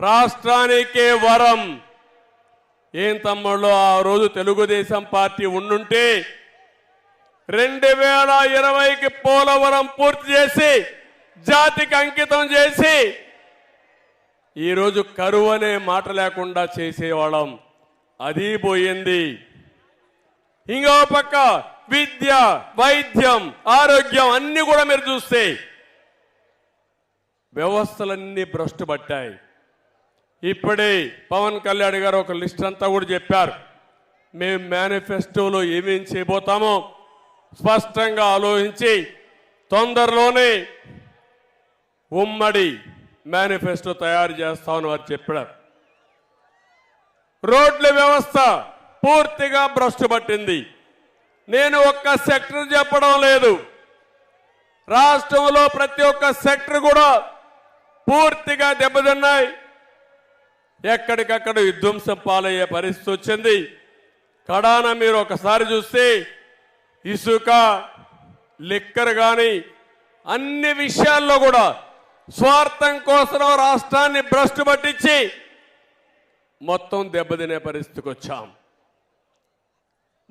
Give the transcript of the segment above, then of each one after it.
రాష్ట్రానికే వరం. ఏం తమ్ముళ్ళు ఆ రోజు తెలుగుదేశం పార్టీ ఉండుంటే రెండు వేల ఇరవైకి పోలవరం పూర్తి చేసి జాతికి అంకితం చేసి ఈరోజు కరువు అనే మాట లేకుండా చేసేవాళ్ళం. అది పోయింది. ఇంకో పక్క విద్య వైద్యం ఆరోగ్యం అన్ని కూడా మీరు చూస్తే వ్యవస్థలన్నీ భ్రష్టు పట్టాయి ఇప్పుడే పవన్ కళ్యాణ్ గారు ఒక లిస్ట్ అంతా కూడా చెప్పారు. మేము మేనిఫెస్టోలో ఏమేం చేయబోతామో స్పష్టంగా ఆలోచించి తొందరలోనే ఉమ్మడి మేనిఫెస్టో తయారు చేస్తామని వారు చెప్పారు. రోడ్ల వ్యవస్థ పూర్తిగా భ్రష్టు పట్టింది నేను ఒక్క సెక్టర్ చెప్పడం లేదు. రాష్ట్రంలో ప్రతి ఒక్క సెక్టర్ కూడా పూర్తిగా దెబ్బతిన్నాయి. ఎక్కడికక్కడ విధ్వంసం పాలయ్యే పరిస్థితి వచ్చింది. కడాన మీరు ఒకసారి చూస్తే ఇసుక లిక్కర్ కానీ అన్ని విషయాల్లో కూడా స్వార్థం కోసం రాష్ట్రాన్ని భ్రష్టు పట్టించి మొత్తం దెబ్బతినే పరిస్థితికి వచ్చాం.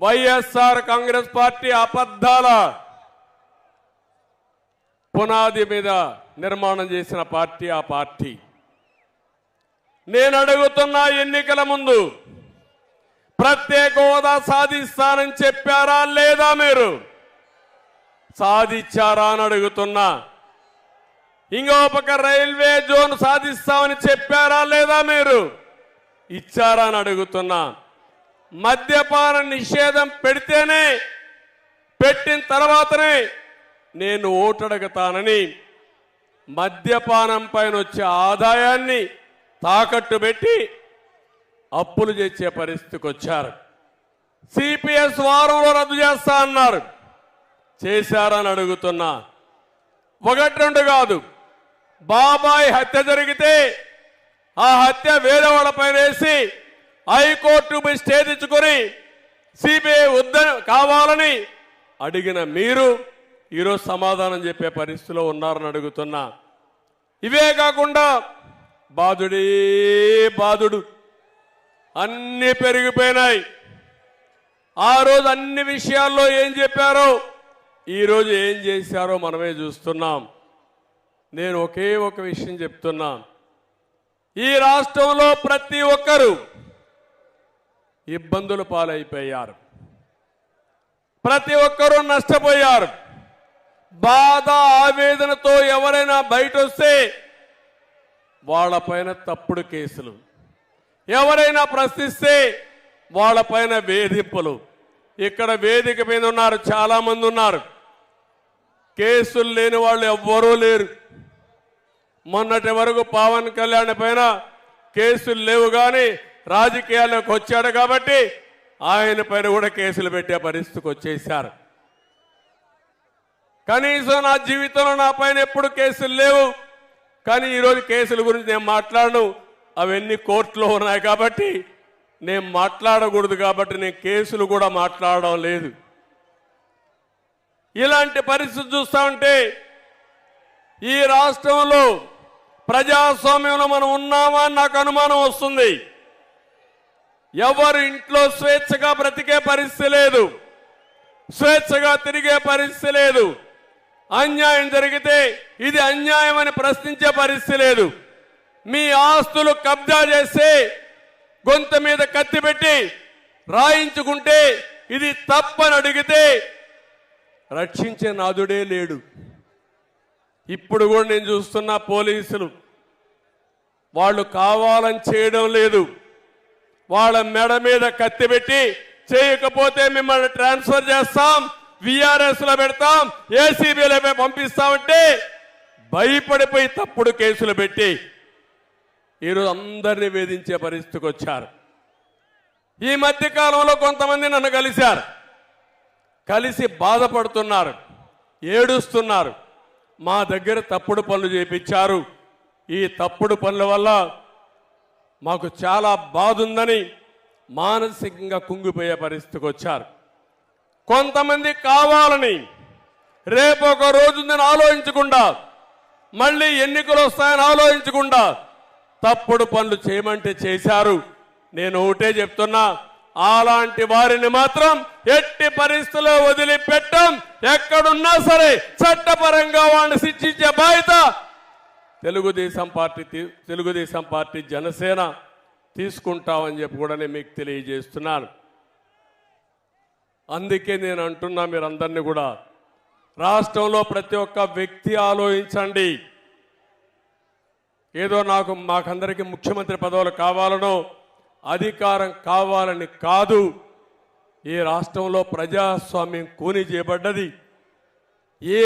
వైఎస్ఆర్ కాంగ్రెస్ పార్టీ అబద్ధాల పునాది మీద నిర్మాణం చేసిన పార్టీ ఆ పార్టీ. నేను అడుగుతున్న ఎన్నికల ముందు ప్రత్యేక హోదా సాధిస్తానని చెప్పారా లేదా మీరు? సాధించారా అని అడుగుతున్నా. ఇంకో పక్క రైల్వే జోన్ సాధిస్తామని చెప్పారా లేదా మీరు? ఇచ్చారా అని అడుగుతున్నా. మద్యపాన నిషేధం పెడితేనే పెట్టిన తర్వాతనే నేను ఓటడగతానని మద్యపానం పైన వచ్చే ఆదాయాన్ని తాకట్టు పెట్టి అప్పులు చేసే పరిస్థితికి వచ్చారు. సిపిఎస్ వారంలో రద్దు చేస్తా అన్నారు. చేశారని అడుగుతున్నా. ఒకటి రెండు కాదు. బాబాయ్ హత్య జరిగితే ఆ హత్య వేరే వాళ్ళపైన వేసి హైకోర్టు పోయి స్టే తెచ్చుకొని సిబిఐ వద్దని కావాలని అడిగిన మీరు ఈరోజు సమాధానం చెప్పే పరిస్థితిలో ఉన్నారని అడుగుతున్నా. ఇవే కాకుండా బాధుడే బాధుడు అన్ని పెరిగిపోయినాయి. ఆ రోజు అన్ని విషయాల్లో ఏం చెప్పారో ఈరోజు ఏం చేశారో మనమే చూస్తున్నాం. నేను ఒకే ఒక విషయం చెప్తున్నా. ఈ రాష్ట్రంలో ప్రతి ఒక్కరూ ఇబ్బందులు పాలైపోయారు. ప్రతి ఒక్కరూ నష్టపోయారు. బాధ ఆవేదనతో ఎవరైనా బయట వస్తే వాళ్ళపైన తప్పుడు కేసులు. ఎవరైనా ప్రశ్నిస్తే వాళ్ళపైన వేధింపులు. ఇక్కడ వేదిక మీద ఉన్నారు చాలా మంది ఉన్నారు. కేసులు లేని వాళ్ళు ఎవ్వరూ లేరు. మొన్నటి వరకు పవన్ కళ్యాణ్ పైన కేసులు లేవు కానీ రాజకీయాల్లోకి వచ్చాడు కాబట్టి ఆయన పైన కూడా కేసులు పెట్టే పరిస్థితికి వచ్చేసారు కనీసం నా జీవితంలో నా పైన ఎప్పుడు కేసులు లేవు. కానీ ఈరోజు కేసుల గురించి నేను మాట్లాడను. అవన్నీ కోర్టులో ఉన్నాయి కాబట్టి నేను మాట్లాడకూడదు కాబట్టి నేను కేసులు కూడా మాట్లాడడం లేదు. ఇలాంటి పరిస్థితి చూస్తా ఉంటే ఈ రాష్ట్రంలో ప్రజాస్వామ్యంలో మనం ఉన్నామా అని నాకు అనుమానం వస్తుంది. ఎవరు ఇంట్లో స్వేచ్ఛగా బ్రతికే పరిస్థితి లేదు. స్వేచ్ఛగా తిరిగే పరిస్థితి లేదు. అన్యాయం జరిగితే ఇది అన్యాయం అని ప్రశ్నించే పరిస్థితి లేదు. మీ ఆస్తులు కబ్జా చేస్తే గొంతు మీద కత్తి పెట్టి రాయించుకుంటే ఇది తప్పని అడిగితే రక్షించే నాదుడే లేడు. ఇప్పుడు కూడా నేను చూస్తున్న పోలీసులు వాళ్ళు కావాలని చేయడం లేదు. వాళ్ళ మెడ మీద కత్తి పెట్టి చేయకపోతే మిమ్మల్ని ట్రాన్స్ఫర్ చేస్తాం. విఆర్ఎస్లో పెడతాం ఏసీబీలో పంపిస్తామంటే భయపడిపోయి తప్పుడు కేసులు పెట్టి ఈరోజు అందరినీ వేధించే పరిస్థితికి వచ్చారు. ఈ మధ్య కాలంలో కొంతమంది నన్ను కలిశారు. కలిసి బాధపడుతున్నారు ఏడుస్తున్నారు. మా దగ్గర తప్పుడు పనులు చేపించారు. ఈ తప్పుడు పనుల వల్ల మాకు చాలా బాధ ఉందని మానసికంగా కుంగిపోయే పరిస్థితికి వచ్చారు. కొంతమంది కావాలని రేపు ఒక రోజు నేను ఆలోచించకుండా మళ్ళీ ఎన్నికలు వస్తాయని ఆలోచించకుండా తప్పుడు పనులు చేయమంటే చేశారు. నేను ఒకటే చెప్తున్నా అలాంటి వారిని మాత్రం ఎట్టి పరిస్థితుల్లో వదిలిపెట్టం. ఎక్కడున్నా సరే చట్టపరంగా వాడిని శిక్షించే బాధ్యత తెలుగుదేశం పార్టీ తెలుగుదేశం పార్టీ జనసేన తీసుకుంటామని చెప్పి కూడా నేను మీకు తెలియజేస్తున్నాను. అందుకే నేను అంటున్నా మీరందరినీ కూడా రాష్ట్రంలో ప్రతి ఒక్క వ్యక్తి ఆలోచించండి. ఏదో నాకు మాకందరికీ ముఖ్యమంత్రి పదవులు కావాలనో అధికారం కావాలని కాదు. ఈ రాష్ట్రంలో ప్రజాస్వామ్యం కూని చేయబడ్డది. ఏ